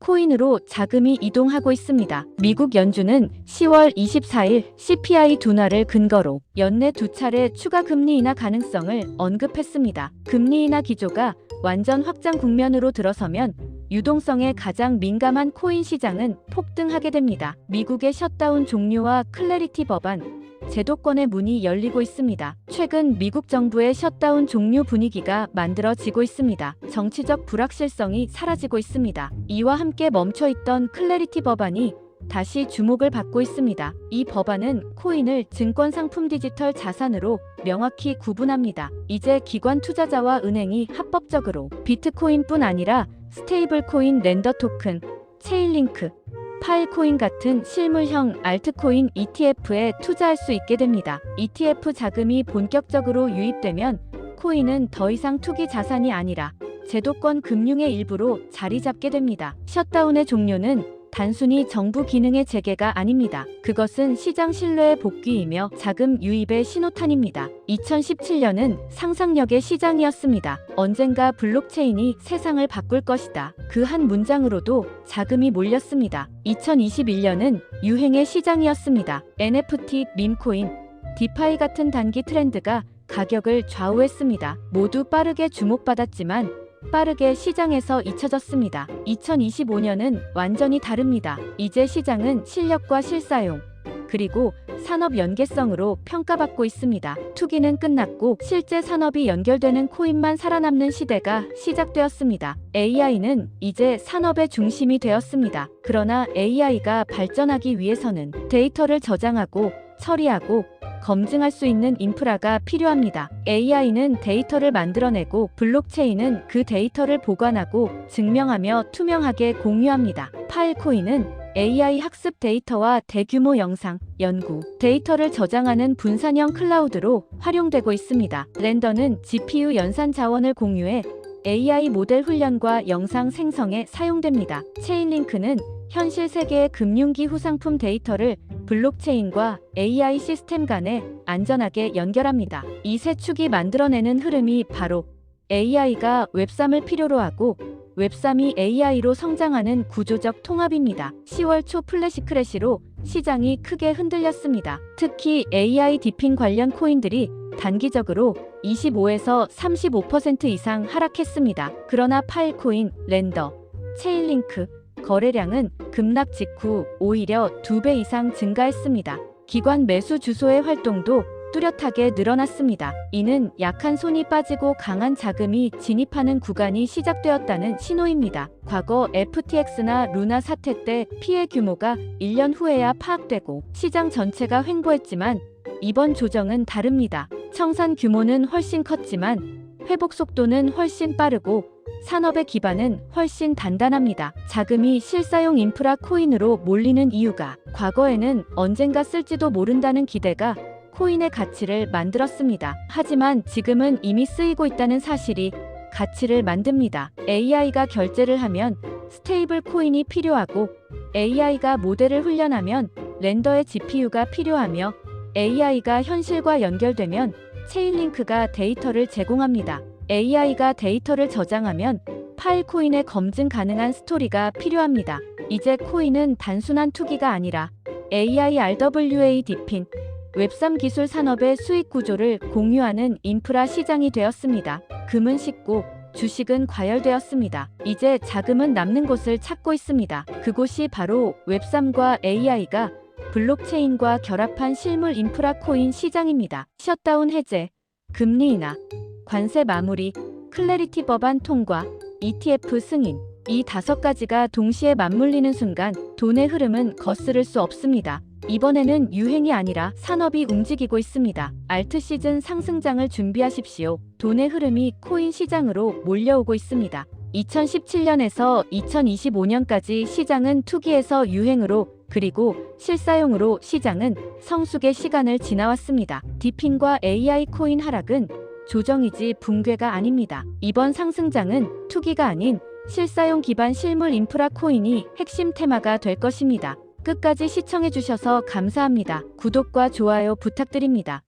코인으로 자금이 이동하고 있습니다. 미국 연준은 10월 24일 CPI 둔화를 근거로 연내 두 차례 추가 금리 인하 가능성을 언급했습니다. 금리 인하 기조가 완전 확장 국면으로 들어서면 유동성에 가장 민감한 코인 시장은 폭등하게 됩니다. 미국의 셧다운 종료와 클래리티 법안, 제도권의 문이 열리고 있습니다. 최근 미국 정부의 셧다운 종료 분위기가 만들어지고 있습니다. 정치적 불확실성이 사라지고 있습니다. 이와 함께 멈춰있던 클래리티 법안이 다시 주목을 받고 있습니다. 이 법안은 코인을 증권 상품 디지털 자산으로 명확히 구분합니다. 이제 기관 투자자와 은행이 합법적으로 비트코인뿐 아니라 스테이블 코인 랜더 토큰, 체인링크, 파일코인 같은 실물형 알트코인 ETF에 투자할 수 있게 됩니다. ETF 자금이 본격적으로 유입되면 코인은 더 이상 투기 자산이 아니라 제도권 금융의 일부로 자리 잡게 됩니다. 셧다운의 종료는 단순히 정부 기능의 재개가 아닙니다. 그것은 시장 신뢰의 복귀이며 자금 유입의 신호탄입니다. 2017년은 상상력의 시장이었습니다. 언젠가 블록체인이 세상을 바꿀 것이다. 그 한 문장으로도 자금이 몰렸습니다. 2021년은 유행의 시장이었습니다. NFT, 밈코인, 디파이 같은 단기 트렌드가 가격을 좌우했습니다. 모두 빠르게 주목받았지만 빠르게 시장에서 잊혀졌습니다. 2025년은 완전히 다릅니다. 이제 시장은 실력과 실사용, 그리고 산업 연계성으로 평가받고 있습니다. 투기는 끝났고 실제 산업이 연결되는 코인만 살아남는 시대가 시작되었습니다. AI는 이제 산업의 중심이 되었습니다. 그러나 AI가 발전하기 위해서는 데이터를 저장하고 처리하고 검증할 수 있는 인프라가 필요합니다. AI는 데이터를 만들어내고 블록체인은 그 데이터를 보관하고 증명하며 투명하게 공유합니다. 파일코인은 AI 학습 데이터와 대규모 영상, 연구, 데이터를 저장하는 분산형 클라우드로 활용되고 있습니다. 랜더는 GPU 연산 자원을 공유해 AI 모델 훈련과 영상 생성에 사용됩니다. 체인링크는 현실 세계의 금융기 후 상품 데이터를 블록체인과 AI 시스템 간에 안전하게 연결합니다. 이 세 축이 만들어내는 흐름이 바로 AI가 웹3을 필요로 하고 웹3이 AI로 성장하는 구조적 통합입니다. 10월 초 플래시 크래시로 시장이 크게 흔들렸습니다. 특히 AI 디핑 관련 코인들이 단기적으로 25에서 35% 이상 하락했습니다. 그러나 파일코인, 랜더, 체인링크, 거래량은 급락 직후 오히려 2배 이상 증가했습니다. 기관 매수 주소의 활동도 뚜렷하게 늘어났습니다. 이는 약한 손이 빠지고 강한 자금이 진입하는 구간이 시작되었다는 신호입니다. 과거 FTX나 루나 사태 때 피해 규모가 1년 후에야 파악되고 시장 전체가 횡보했지만 이번 조정은 다릅니다. 청산 규모는 훨씬 컸지만 회복 속도는 훨씬 빠르고 산업의 기반은 훨씬 단단합니다. 자금이 실사용 인프라 코인으로 몰리는 이유가 과거에는 언젠가 쓸지도 모른다는 기대가 코인의 가치를 만들었습니다. 하지만 지금은 이미 쓰이고 있다는 사실이 가치를 만듭니다. AI가 결제를 하면 스테이블 코인이 필요하고 AI가 모델을 훈련하면 렌더의 GPU가 필요하며 AI가 현실과 연결되면 체인링크가 데이터를 제공합니다. AI가 데이터를 저장하면 파일 코인의 검증 가능한 스토리가 필요합니다. 이제 코인은 단순한 투기가 아니라 AI RWA 디핀, 웹3 기술 산업의 수익 구조를 공유하는 인프라 시장이 되었습니다. 금은 식고 주식은 과열되었습니다. 이제 자금은 남는 곳을 찾고 있습니다. 그곳이 바로 웹3과 AI가 블록체인과 결합한 실물 인프라 코인 시장입니다. 셧다운 해제, 금리 인하, 관세 마무리, 클래리티 법안 통과, ETF 승인. 이 다섯 가지가 동시에 맞물리는 순간 돈의 흐름은 거스를 수 없습니다. 이번에는 유행이 아니라 산업이 움직이고 있습니다. 알트 시즌 상승장을 준비하십시오. 돈의 흐름이 코인 시장으로 몰려오고 있습니다. 2017년에서 2025년까지 시장은 투기에서 유행으로 그리고 실사용으로 시장은 성숙의 시간을 지나왔습니다. 디핀과 AI 코인 하락은 조정이지 붕괴가 아닙니다. 이번 상승장은 투기가 아닌 실사용 기반 실물 인프라 코인이 핵심 테마가 될 것입니다. 끝까지 시청해주셔서 감사합니다. 구독과 좋아요 부탁드립니다.